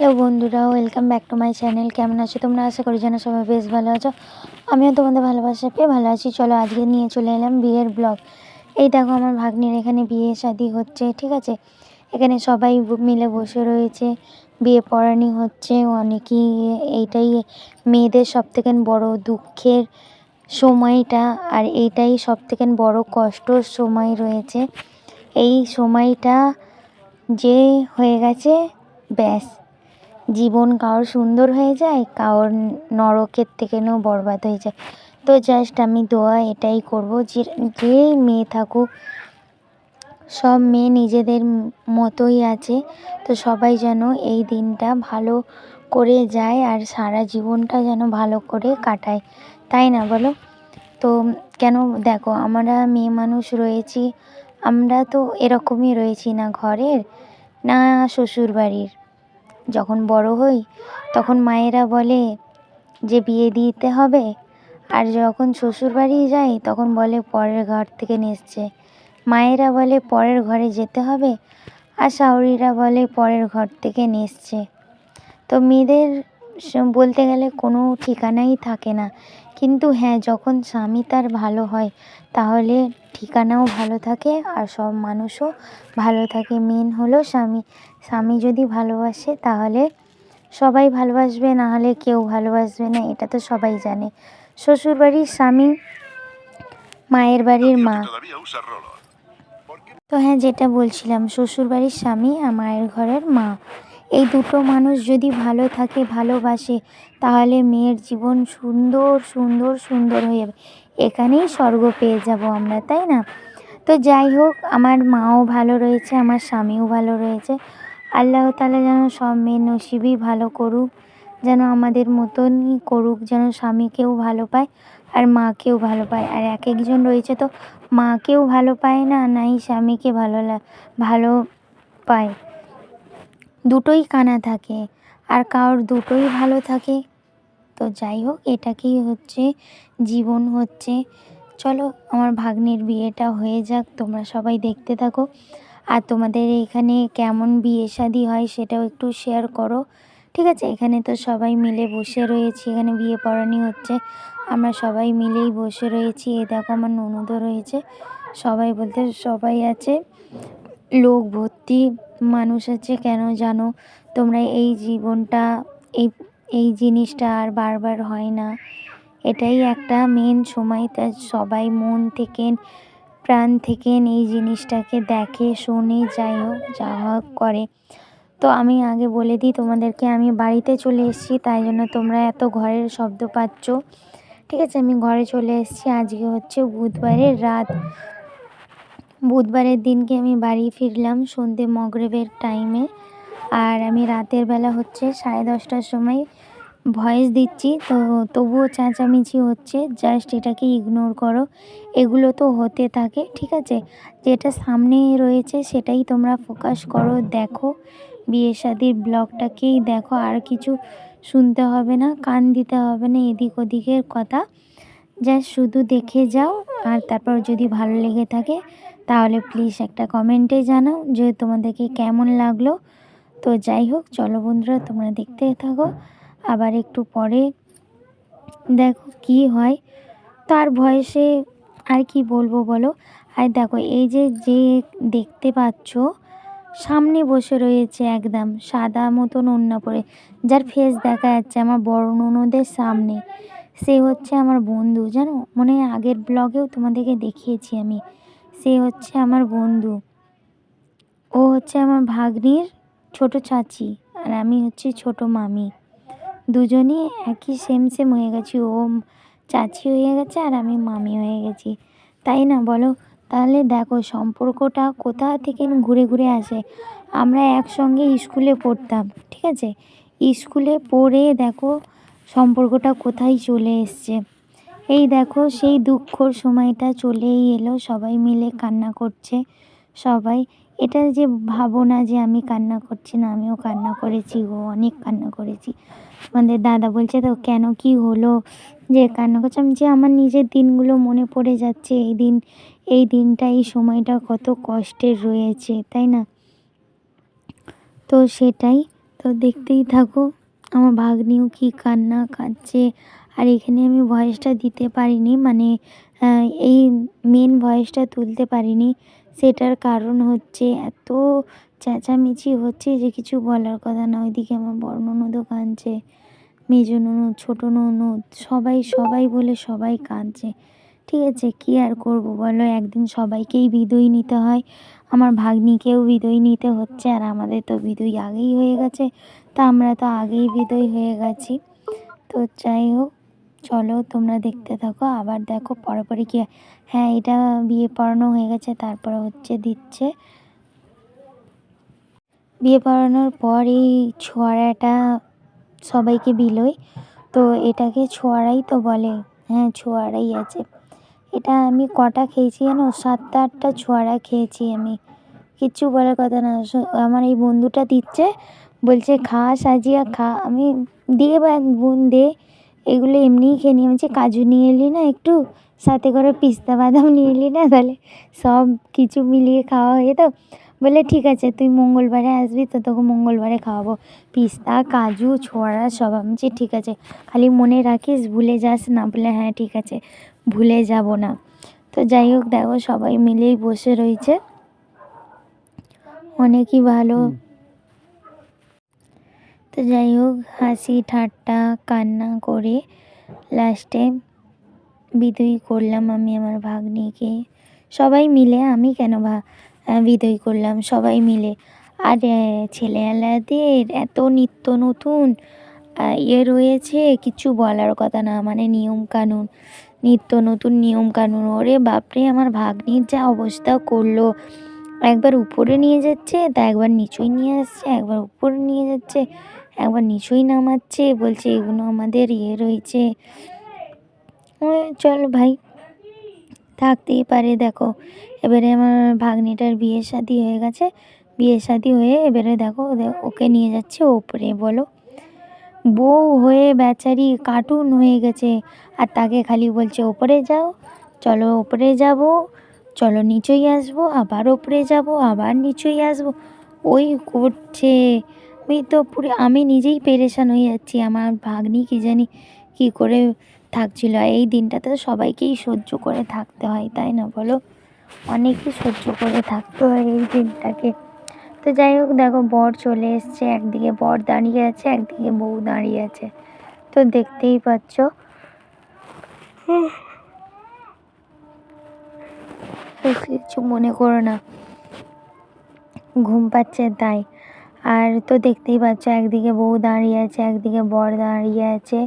Hello বন্ধুরা welcome back to my channel কেমন আছো তোমরা? আশা করি যেন সবাই বেশ ভালো আছো। আমিও তোমাদের ভালোবাসা পেয়ে ভালো আছি। চলো আজকে নিয়ে চলে এলাম বিয়ের ব্লগ এই দেখো আমার ভাগ্নির এখানে বিয়ে শাদি হচ্ছে, ঠিক আছে? এখানে সবাই মিলে বসে রয়েছে। বিয়ে পড়ানি হচ্ছে, অনেকেই এইটাই মেয়েদের সব থেকে বড় দুঃখের সময়টা, আর এইটাই সব থেকে বড় কষ্টর সময় রয়েছে। এই সময়টা যে হয়ে গেছে, ব্যাস। জীবন কারোর সুন্দর হয়ে যায়, কারোর নরকের থেকেও বরবাদ হয়ে যায়। তো জাস্ট আমি দোয়া এটাই করব যে যে মেয়ে থাকুক, সব মেয়ে নিজেদের মতোই আছে, তো সবাই যেন এই দিনটা ভালো করে যায় আর সারা জীবনটা যেন ভালো করে কাটায়। তাই না বলো? তো কেন দেখো, আমরা মেয়ে মানুষ রয়েছি, আমরা তো এরকমই রয়েছি না ঘরের, না শ্বশুরবাড়ির। যখন বড় হই, তখন মায়েরা বলে যে বিয়ে দিতে হবে। আর যখন শ্বশুরবাড়ি যাই, তখন বলে পরের ঘর থেকে এসছে মায়েরা বলে পরের ঘরে যেতে হবে আর শাশুড়িরা বলে পরের ঘর থেকে এসছে তো মেয়েদের বলতে গেলে কোনো ঠিকানাই থাকে না। কিন্তু হ্যাঁ যখন স্বামী তার ভালো হয়, তাহলে ঠিকানাও ভালো থাকে আর সব মানুষও ভালো থাকে। মেন হলো স্বামী। স্বামী যদি ভালোবাসে, তাহলে সবাই ভালোবাসবে, না হলে কেউ ভালোবাসবে না, এটা তো সবাই জানে। শ্বশুরবাড়ির স্বামী, মায়ের বাড়ির মা। তো হ্যাঁ যেটা বলছিলাম, শ্বশুরবাড়ির স্বামী আর মায়ের ঘরের মা। এই দুটো মানুষ যদি ভালো থাকে, ভালোবাসে, তাহলে মেয়ের জীবন সুন্দর সুন্দর সুন্দর হয়ে যাবে। এখানেই স্বর্গ পেয়ে যাব আমরা, তাই না? তো যাই হোক, আমার মাও ভালো রয়েছে, আমার স্বামীও ভালো রয়েছে। আল্লাহ তালা যেন সব মেয়ের নসিবই ভালো করুক, যেন আমাদের মতনই করুক, যেন স্বামীকেও ভালো পায় আর মাকেও ভালো পায়। আর এক একজন রয়েছে তো মাকেও ভালো পায় না, নাই স্বামীকে ভালো ভালো পায়। দুটোই কানা থাকে। আর কারোর দুটোই ভালো থাকে, তো যাই হোক, এটাকেই হচ্ছে জীবন হচ্ছে। চলো, আমার ভাগ্নের বিয়েটা হয়ে যাক, তোমরা সবাই দেখতে থাকো। আর তোমাদের এখানে কেমন বিয়ে শাদি হয় সেটাও একটু শেয়ার করো। ঠিক আছে? এখানে তো সবাই মিলে বসে রয়েছি, এখানে বিয়ে পড়ানি হচ্ছে। আমরা সবাই মিলেই বসে রয়েছি। এ দেখো আমার ননদও রয়েছে। সবাই বলতে সবাই আছে। লোক ভর্তি মানুষ আছে, কেন জানো? তোমরা এই জীবনটা, এই এই জিনিসটা আর বারবার হয় না। এটাই একটা মেন সময়। তা সবাই মন থেকে, প্রাণ থেকে এই জিনিসটাকে দেখে, শোনে, যাই হোক, যা হোক করে। তো আমি আগে বলে দিই, তোমাদেরকে আমি বাড়িতে চলে এসেছি, তাই জন্য তোমরা এত ঘরের শব্দ পাচ্ছ। ঠিক আছে, আমি ঘরে চলে এসেছি। আজকে হচ্ছে বুধবারের রাত। বুধবারের দিনকে আমি বাড়ি ফিরলাম সন্ধে মগরেবের টাইমে আর আমি রাতের বেলা হচ্ছে সাড়ে দশটার সময় ভয়েস দিচ্ছি। তো তবুও চেঁচামেচি হচ্ছে। জাস্ট এটাকে ইগনোর করো। এগুলো তো হতে থাকে, ঠিক আছে? যেটা সামনে রয়েছে সেটাই তোমরা ফোকাস করো, দেখো। বিয়ে শাদির ব্লগটাকেই দেখো। আর কিছু শুনতে হবে না, কান দিতে হবে না, এদিক ওদিকের কথা। জাস্ট শুধু দেখে যাও। আর তারপর যদি ভালো লেগে থাকে তাহলে প্লিজ একটা কমেন্টে জানাও যে তোমাদেরকে কেমন লাগল। তো যাই হোক, চলো বন্ধুরা, তোমরা দেখতে থাকো। আবার একটু পরে দেখো কি হয়। তার বয়সে আর কি বলব বলো? আর দেখো, এই যে যে দেখতে পাচ্ছ, সামনে বসে রয়েছে একদম সাদা মতন ওড়না পরে। যার ফেস দেখা যাচ্ছে আমার বড় ননদের সামনে। সে হচ্ছে আমার বন্ধু, জানো? মনে আগের ব্লগেও তোমাদেরকে দেখিয়েছি আমি। সে হচ্ছে আমার বন্ধু। ও হচ্ছে আমার ভাগ্নির ছোট চাচি আর আমি হচ্ছি ছোট মামি। দুজনই একই সেম সেম হয়ে গেছি। ও চাচি হয়ে গেছে আর আমি মামি হয়ে গেছি। তাই না বলো? তাহলে দেখো সম্পর্কটা কোথা থেকে ঘুরে ঘুরে আসে। আমরা একসঙ্গে স্কুলে পড়তাম, ঠিক আছে? স্কুলে পড়ে দেখো সম্পর্কটা কোথায় চলে এসছে। এই দেখো, সেই দুঃখর সময়টা চলেই এলো। সবাই মিলে কান্না করছে, সবাই। এটা যে ভাবো না যে আমি কান্না করছি না, আমিও কান্না করেছি ও অনেক কান্না করেছি। আমাদের দাদা বলছে তো, কেন কি হলো? যে কান্না করছে। আমি যে আমার নিজের দিনগুলো মনে পড়ে যাচ্ছে, এই দিন, এই দিনটা, এই সময়টা কত কষ্টের রয়েছে, তাই না? তো সেটাই, তো দেখতেই থাকো, আমার ভাগ্নিও কি কান্না কাঁদছে। আর এখানে আমি ভয়েসটা দিতে পারিনি মানে এই মেন ভয়েসটা তুলতে পারিনি। সেটার কারণ হচ্ছে এত চেঁচামেচি হচ্ছে যে কিছু বলার কথা না। ওইদিকে আমার বড় ননদও কাঁদছে মেজো ননদ ছোটো ননদ সবাই সবাই বলে সবাই কাঁদছে। ঠিক আছে, কী আর করব বলো? একদিন সবাইকেই বিদয় নিতে হয়। আমার ভাগ্নিকেও বিদয় নিতে হচ্ছে, আর আমাদের তো বিদয় আগেই হয়ে গেছে। তা আমরা তো আগেই বিদয় হয়ে গেছি। তো যাই হোক চলো তোমরা দেখতে থাকো, আবার দেখো পরে পরে কি হ্যাঁ এটা বিয়ে পড়ানো হয়ে গেছে, তারপরে হচ্ছে দিচ্ছে। বিয়ে পড়ানোর পর এই ছোঁয়ারাটা সবাইকে বিলোয়, তো এটাকে ছোঁয়ারাই তো বলে। হ্যাঁ ছোঁয়ারাই আছে। এটা আমি কটা খেয়েছি জানো? সাতটা, আটটা ছোঁয়ারা খেয়েছি আমি। কিচ্ছু বলার কথা না। আমার এই বন্ধুটা দিচ্ছে, বলছে, খা সাজিয়া, খা। আমি দিয়ে বোন দে। এগুলো এমনিই খেয়ে নিই। আমি বলছি কাজু নিয়ে এলি না একটু, সাথে করে পিস্তা বাদাম নিয়ে এলি না, তাহলে সব কিছু মিলিয়ে খাওয়া হয়ে যেত বলে, ঠিক আছে, তুই মঙ্গলবারে আসবি, তো তোকে মঙ্গলবারে খাওয়াবো। পিস্তা, কাজু ছোঁড়া সব। আমি বলছি ঠিক আছে, খালি মনে রাখিস, ভুলে যাস না। বলে হ্যাঁ ঠিক আছে, ভুলে যাব না। তো যাই হোক, দেখো সবাই মিলেই বসে রয়েছে। অনেকই ভালো তো যাই হোক হাসি ঠাট্টা কান্না করে লাস্টে বিদয় করলাম আমি আমার ভাগ্নিকে। সবাই মিলে আমি কেন ভা বিদয় করলাম? সবাই মিলে। আর আহ, ছেলেবেলাদের এত নিত্য নতুন ইয়ে রয়েছে কিছু বলার কথা না মানে নিয়ম কানুন নিত্য নতুন নিয়ম কানুন। ওরে বাপরে আমার ভাগ্নির যা অবস্থা করল। একবার উপরে নিয়ে যাচ্ছে তা একবার নিচুই নিয়ে আসছে একবার উপরে নিয়ে যাচ্ছে। একবার নিচুই নামাচ্ছে, বলছে, এগুলো আমাদের ইয়ে রয়েছে। চল ভাই। থাকতেই পারে, দেখো। এবারে আমার ভাগ্নিটার বিয়ে শাদি হয়ে গেছে। বিয়ে শাদি হয়ে এবারে দেখো ওকে নিয়ে যাচ্ছে ওপরে, বলো। বউ হয়ে বেচারি কার্টুন হয়ে গেছে। আর তাকে খালি বলছে, ওপরে যাও, চলো ওপরে যাব, চলো নিচেই আসব, আবার ওপরে যাব, আবার নিচেই আসব। ওই করছে। আমি তো পুরো আমি নিজেই পেরেশান হয়ে যাচ্ছি। আমার ভাগ্নি কি জানি কী করে থাকছিল। এই দিনটাতে সবাইকেই সহ্য করে থাকতে হয়, তাই না বলো? অনেকই সহ্য করে থাকতে হয় এই দিনটাকে। তো যাই হোক, দেখো, বর চলে এসছে। একদিকে বর দাঁড়িয়ে আছে, একদিকে বউ দাঁড়িয়ে আছে। তো দেখতেই পাচ্ছ। কিছু মনে করো না। ঘুম পাচ্ছে তাই। আর তো দেখতেই পাচ্ছ একদিকে বউ দাঁড়িয়ে আছে, একদিকে বর দাঁড়িয়ে আছে।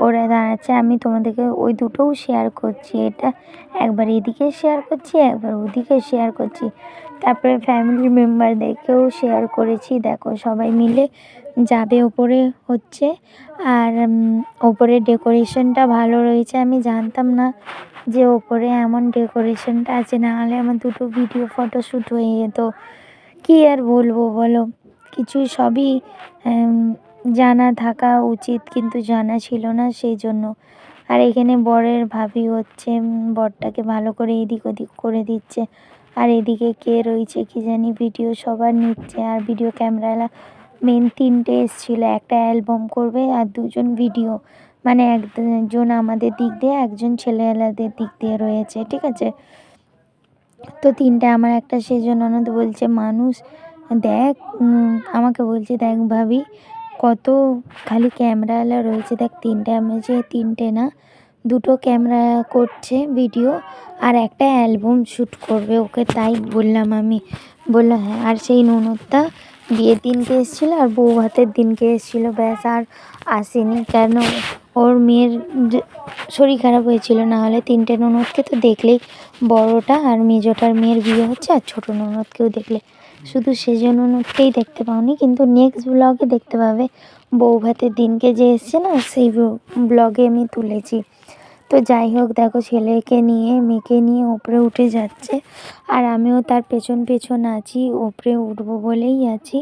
ওরা দাঁড়াচ্ছে, আমি তোমাদেরকে ওই দুটোও শেয়ার করছি। এটা একবার এদিকে শেয়ার করছি, একবার ওদিকে শেয়ার করছি। তারপরে ফ্যামিলি মেম্বারদেরকেও শেয়ার করেছি। দেখো সবাই মিলে যাবে ওপরে হচ্ছে। আর ওপরে ডেকোরেশনটা ভালো রয়েছে। আমি জানতাম না যে ওপরে এমন ডেকোরেশনটা আছে। না হলে আমার দুটো ভিডিও ফটোশ্যুট হয়ে যেত। কী আর বলব বলো? কিছুই সবই জানা থাকা উচিত, কিন্তু জানা ছিল না সেই জন্য। আর এখানে বরের ভাবি হচ্ছে বরটাকে ভালো করে এদিক ওদিক করে দিচ্ছে। আর এদিকে কে রয়েছে কি জানি, ভিডিও সবার নিচ্ছে। আর ভিডিও ক্যামেরালা মেন তিনটে এসেছিল, একটা অ্যালবাম করবে আর দুজন ভিডিও। মানে একজন আমাদের দিক দিয়ে, একজন ছেলেওয়ালাদের দিক দিয়ে রয়েছে, ঠিক আছে? তো তিনটে আমার একটা সেজন ননদ বলছে, মানুষ দেখ আমাকে বলছে, দেখ ভাবি, কত খালি ক্যামেরাওয়ালা রয়েছে। দেখ, তিনটে আমি যে তিনটে না, দুটো ক্যামেরা করছে ভিডিও আর একটা অ্যালবাম শ্যুট করবে। ওকে তাই বললাম আমি। বলল হ্যাঁ আর সেই ননদটা বিয়ের দিনকে এসেছিল আর বউ ভাতের দিনকে এসেছিল। ব্যাস, আর আসেনি। কেন? ওর মেয়ের শরীর খারাপ হয়েছিল, না হলে তিনটে ননদকে তো দেখলেই বড়টা আর মেজোটার মেয়ের বিয়ে হচ্ছে আর ছোটো ননদকেও দেখলে। শুধু সেজন ননদকেই দেখতে পাওনি, কিন্তু নেক্সট ব্লগে দেখতে পাবে। বউ ভাতের দিনকে যে এসছে না, সেই ব্লগে আমি তুলেছি। তো যাই হোক, দেখো ছেলেকে নিয়ে, মেয়েকে নিয়ে ওপরে উঠে যাচ্ছে, আর আমিও তার পেছন পেছন আছি, ওপরে উঠবো বলেই আছি।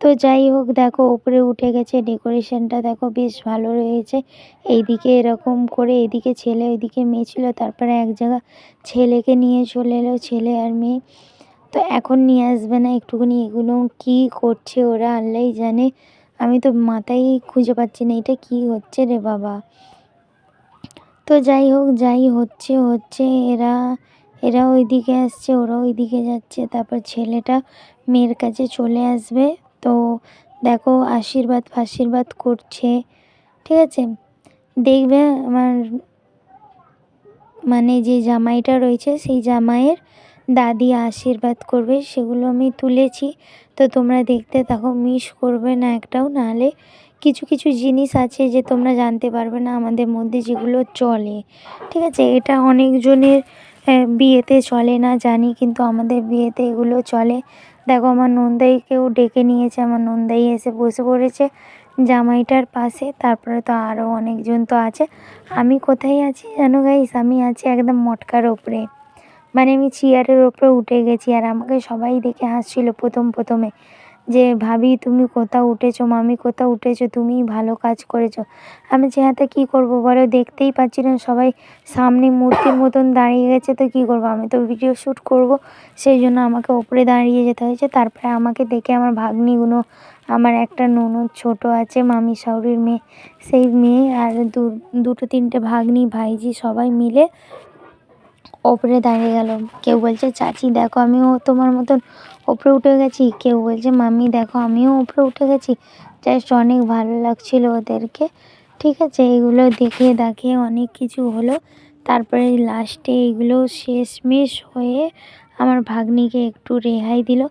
তো যাই হোক, দেখো ওপরে উঠে গেছে, ডেকোরেশনটা দেখো বেশ ভালো রয়েছে। এইদিকে এরকম করে এদিকে ছেলে, ওইদিকে মেয়ে ছিল, তারপরে এক জায়গা ছেলেকে নিয়ে চলে এলো, ছেলে আর মেয়ে। তো এখন নিয়ে আসবে না একটুখানি, এগুলো কী করছে ওরা আল্লাহই জানে। আমি তো মাথায় খুঁজে পাচ্ছি না, এটা কী হচ্ছে রে বাবা। তো যাই হোক, যাই হচ্ছে হচ্ছে, এরা এরা ওইদিকে আসছে, ওরা ওইদিকে যাচ্ছে, তারপর ছেলেটা মেয়ের কাছে চলে আসবে। তো দেখো, আশীর্বাদ ফাশীর্বাদ করছে, ঠিক আছে? দেখবে আমার মানে যে জামাইটা রয়েছে, সেই জামাইয়ের দাদি আশীর্বাদ করবে, সেগুলো আমি তুলেছি। তো তোমরা দেখতে থাকো মিস করবে না একটাও। নাহলে কিছু কিছু জিনিস আছে যে তোমরা জানতে পারবে না আমাদের মধ্যে যেগুলো চলে। ঠিক আছে? এটা অনেকজনের বিয়েতে চলে না, জানি, কিন্তু আমাদের বিয়েতে এগুলো চলে। দেখো, আমার নন্দাইকেও ডেকে নিয়েছে, আমার নন্দাই এসে বসে পড়েছে জামাইটার পাশে। তারপরে তো আরও অনেকজন তো আছে। আমি কোথায় আছি? জানো গাইস আমি আছি একদম মটকার ওপরে। মানে আমি চেয়ারের ওপরে উঠে গেছি আর আমাকে সবাই দেখে হাসছিল প্রথম প্রথমে যে, ভাবি, তুমি কোথাও উঠেছো? মামি কোথাও উঠেছো? তুমি ভালো কাজ করেছ? আমি যে হাতে কী করব? বলো, দেখতেই পাচ্ছি না। সবাই সামনে মূর্তির মতন দাঁড়িয়ে গেছে, তো কী করব? আমি তো ভিডিও শ্যুট করব। সেই জন্য আমাকে ওপরে দাঁড়িয়ে যেতে হয়েছে। তারপরে আমাকে দেখে আমার ভাগ্নিগুলো, আমার একটা ননদ ছোট আছে, মামি শাশুড়ির মেয়ে। সেই মেয়ে আর দুটো তিনটে ভাগ্নি ভাইজি সবাই মিলে ওপরে দাঁড়িয়ে গেল। কেউ বলছে, চাচি, দেখো, আমিও তোমার মতন ওপরে উঠে গেছি। কেউ বলছে, মাম্মি, দেখো, আমিও ওপরে উঠে গেছি। জাস্ট অনেক ভালো লাগছিল ওদেরকে। ঠিক আছে, এগুলো দেখে দেখে অনেক কিছু হলো। তারপরে লাস্টে এগুলো শেষমেশ হয়ে আমার ভাগ্নিকে একটু রেহাই দিল।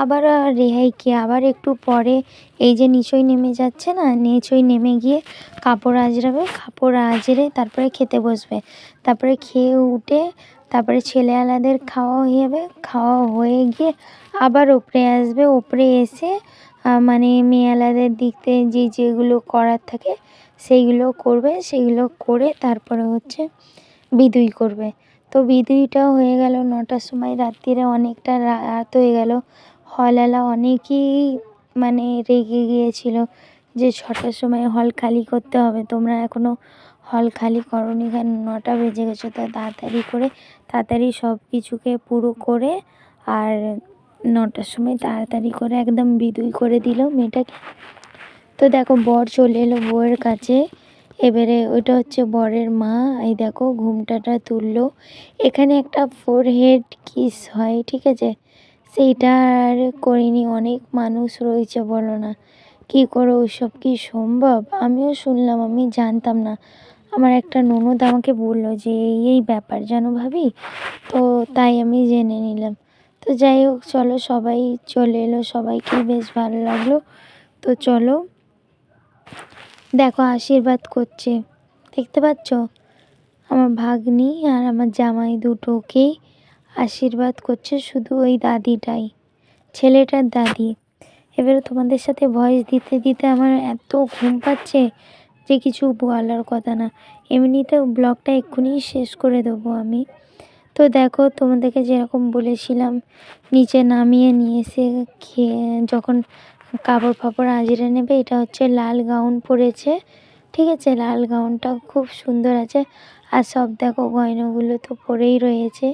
আবার রেহাই কি? আবার একটু পরে এই যে নিচই নেমে যাচ্ছে না, নিচই নেমে গিয়ে কাপড় আঁচড়াবে, কাপড় আঁচড়ে তারপরে খেতে বসবে। তারপরে খেয়ে উঠে তারপরে ছেলে আলাদের খাওয়া হয়ে যাবে খাওয়া হয়ে গিয়ে আবার ওপরে আসবে। ওপরে এসে মানে মেয়েওয়ালাদের দিক থেকে যে যেগুলো করার থাকে, সেইগুলো করবে। সেইগুলো করে তারপরে হচ্ছে বিদুই করবে। তো বিদুইটাও হয়ে গেল নটার সময়, রাত্রিরে অনেকটা রাত হয়ে গেল। হলওয়ালা অনেকই মানে রেগে গিয়েছিল যে ছটার সময় হল খালি করতে হবে। তোমরা এখনও হল খালি করোনি কেন? নটা বেজে গেছে, তো তাড়াতাড়ি করে তাড়াতাড়ি সব কিছুকে পুরো করে আর নটার সময় তাড়াতাড়ি করে একদম বিদুই করে দিল মেয়েটাকে। তো দেখো বর চলে এলো বউয়ের কাছে। এবারে ওইটা হচ্ছে বরের মা। এই দেখো, ঘুমটাটা তুললো। এখানে একটা ফোর হেড কিস হয়, ঠিক আছে? সেইটা আর করিনি, অনেক মানুষ রয়েছে, বলো না। কী করে ওইসব কি সম্ভব? আমিও শুনলাম, আমি জানতাম না। আমার একটা ননদ আমাকে বলল যে, এই এই ব্যাপার জানো ভাবি? তো তাই আমি জেনে নিলাম। তো যাই হোক, চলো সবাই চলে এলো। সবাইকে বেশ ভালো লাগল। তো চলো দেখো, আশীর্বাদ করছে। দেখতে পাচ্ছ? আমার ভাগ্নি আর আমার জামাই দুটোকেই আশীর্বাদ করছে শুধু ওই দাদিটাই, ছেলেটার দাদি। এবারে তোমাদের সাথে ভয়েস দিতে দিতে আমার এত ঘুম পাচ্ছে যে কিছু বলার কথা না। এমনিতেও ব্লগটা এক্ষুনি শেষ করে দেবো আমি। তো দেখো, তোমাদেরকে যেরকম বলেছিলাম, নিচে নামিয়ে নিয়ে এসে খেয়ে, যখন কাপড় ফাপড় আজিরে নেবে, এটা হচ্ছে লাল গাউন পরেছে, ঠিক আছে? লাল গাউনটা খুব সুন্দর আছে। আর সব দেখো গয়নাগুলো তো পরেই রয়েছে।